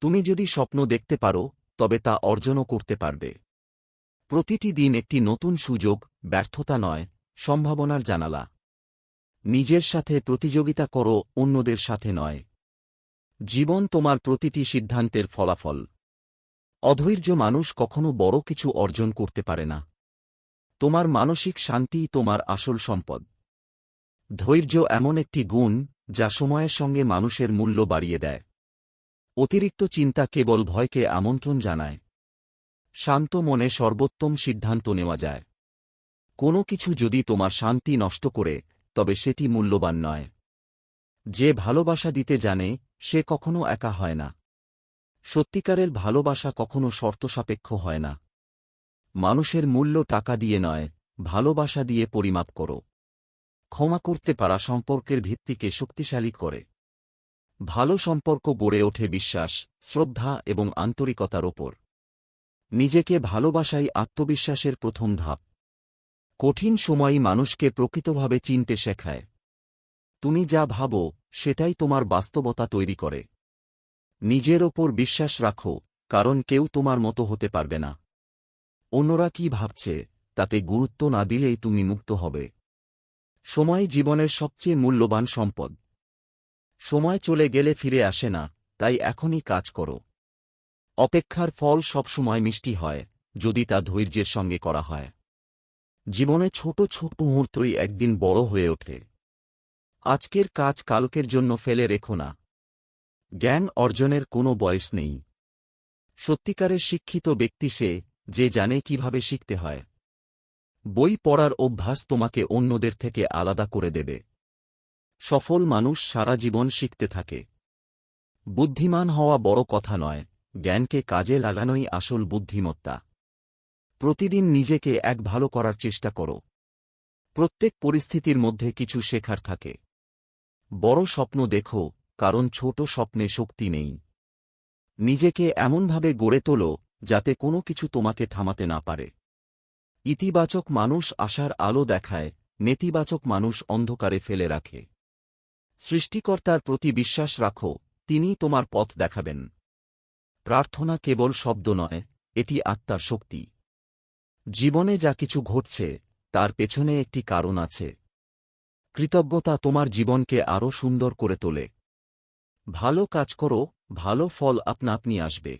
তুমি যদি স্বপ্ন দেখতে পারো, তবে তা অর্জনও করতে পারবে। প্রতিটি দিন একটি নতুন সুযোগ, ব্যর্থতা নয়, সম্ভাবনার জানালা। নিজের সাথে প্রতিযোগিতা করো, অন্যদের সাথে নয়। জীবন তোমার প্রতিটি সিদ্ধান্তের ফলাফল। অধৈর্য মানুষ কখনো বড় কিছু অর্জন করতে পারে না। তোমার মানসিক শান্তিই তোমার আসল সম্পদ। ধৈর্য এমন একটি গুণ, যা সময়ের সঙ্গে মানুষের মূল্য বাড়িয়ে দেয়। অতিরিক্ত চিন্তা কেবল ভয়কে আমন্ত্রণ জানায়। শান্ত মনে সর্বোত্তম সিদ্ধান্ত নেওয়া যায়। কোনো কিছু যদি তোমার শান্তি নষ্ট করে, তবে সেটি মূল্যবান নয়। যে ভালোবাসা দিতে জানে, সে কখনো একা হয় না। সত্যিকারের ভালোবাসা কখনো শর্তসাপেক্ষ হয় না। মানুষের মূল্য টাকা দিয়ে নয়, ভালোবাসা দিয়ে পরিমাপ করো। ক্ষমা করতে পারা সম্পর্কের ভিত্তিকে শক্তিশালী করে। ভালো সম্পর্ক গড়ে ওঠে বিশ্বাস, শ্রদ্ধা এবং আন্তরিকতার ওপর। নিজেকে ভালোবাসাই আত্মবিশ্বাসের প্রথম ধাপ। কঠিন সময়ই মানুষকে প্রকৃতভাবে চিনতে শেখায়। তুমি যা ভাবো, সেটাই তোমার বাস্তবতা তৈরি করে। নিজের ওপর বিশ্বাস রাখো, কারণ কেউ তোমার মতো হতে পারবে না। অন্যরা কি ভাবছে, তাতে গুরুত্ব না দিলেই তুমি মুক্ত হবে। সময় জীবনের সবচেয়ে মূল্যবান সম্পদ। সময় চলে গেলে ফিরে আসে না, তাই এখনই কাজ করো। অপেক্ষার ফল সবসময় মিষ্টি হয়, যদি তা ধৈর্যের সঙ্গে করা হয়। জীবনে ছোট ছোট মুহূর্তই একদিন বড় হয়ে ওঠে। আজকের কাজ কালকের জন্য ফেলে রেখো না। জ্ঞান অর্জনের কোনো বয়স নেই। সত্যিকারের শিক্ষিত ব্যক্তি সে, যে জানে কীভাবে শিখতে হয়। বই পড়ার অভ্যাস তোমাকে অন্যদের থেকে আলাদা করে দেবে। সফল মানুষ সারা জীবন শিখতে থাকে। বুদ্ধিমান হওয়া বড় কথা নয়, জ্ঞানকে কাজে লাগানোই আসল বুদ্ধিমত্তা। প্রতিদিন নিজেকে এক ভালো করার চেষ্টা করো। প্রত্যেক পরিস্থিতির মধ্যে কিছু শেখার থাকে। বড় স্বপ্ন দেখো, কারণ ছোট স্বপ্নে শক্তি নেই। নিজেকে এমনভাবে গড়ে তোলো, যাতে কোনো কিছু তোমাকে থামাতে না পারে। ইতিবাচক মানুষ আশার আলো দেখায়, নেতিবাচক মানুষ অন্ধকারে ফেলে রাখে। সৃষ্টিকর্তার প্রতি বিশ্বাস রাখো তিনি তোমার পথ দেখাবেন। প্রার্থনা কেবল শব্দ নয়, এটি আত্মার শক্তি। জীবনে যা কিছু ঘটছে, তার পেছনে একটি কারণ আছে। কৃতজ্ঞতা তোমার জীবনকে আরও সুন্দর করে তোলে। ভালো কাজ করো, ভালো ফল আপনা আপনি আসবে।